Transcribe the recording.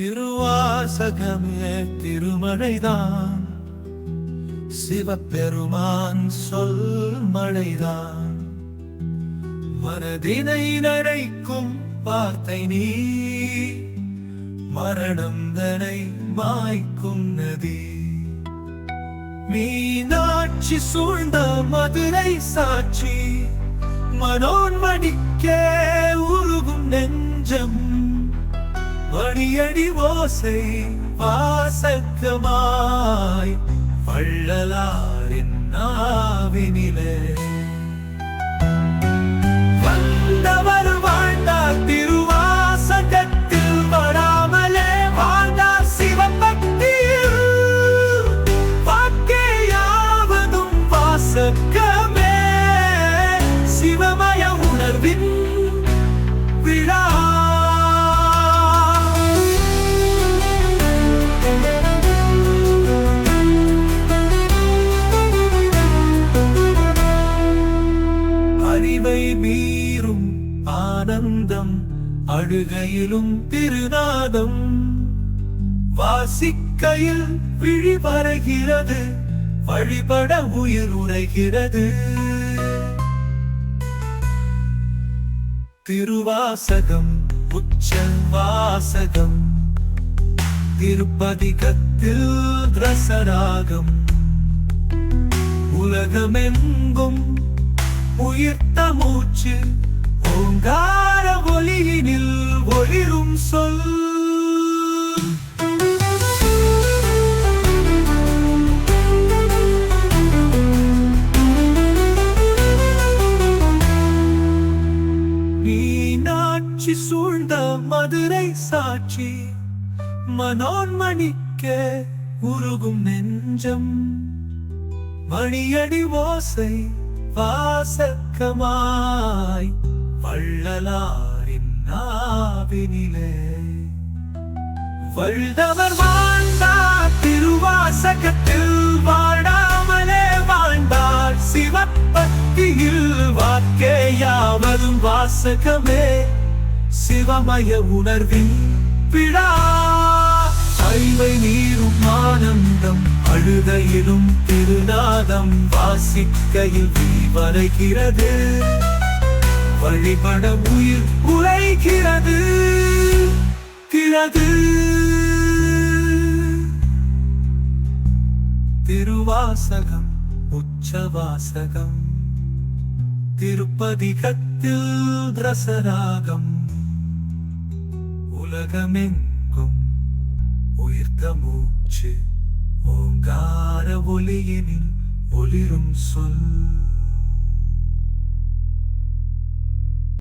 திருவாசகமே திருமழைதான் சிவபெருமான் சொல் மழைதான் மனதினை நரைக்கும் வார்த்தை நீ. மரணம் தனை மாய்க்கும் நதி. மீனாட்சி சூழ்ந்த மதுரை சாட்சி. மனோன்மணிக்கே உருகும் நெஞ்சம் மணியடி ஓசை வாசக்கமாய் வள்ளலாரின் நாவினிலே ஆனந்தம் அழுகையிலும் திருநாதம். வாசிக்கையில் விழி பறகிறது வழிபட உயிர் உரைகிறது. திருவாசகம் உச்ச வாசகம் திருப்பதிகத்தில் ரசராகம். உலகமெங்கும் உயிர்த்த மூச்சு ஓங்கார ஒளிரும் சொல். மீனாட்சி சூழ்ந்த மதுரை சாட்சி மனோன்மணிக்க உருகும் நெஞ்சம். மணியடி ஓசை வாசக்கமாய் வள்ளலாரின் நாவினிலே. வழுதவர் வாழ்ந்தார் திருவாசகத்தில் வாடாமலே வாழ்ந்தார். சிவபக்தியில் வாக்கேயாவதும் வாசகமே. சிவமய உணர்வின் விழா. ஐவை நீரும் ஆனந்தம் அழுகையிலும் திருநாதம் வாசிக்கையில் வரைகிறது வழிபட உயிர் உழைக்கிறது கிறது திருவாசகம் உச்சவாசகம். திருப்பதிகத்தில் ரசராகம் உலகமெங்கும் உயிர்த்த மூச்சு ஓங்கார ஒலியினில் ஒளிரும் சொல்.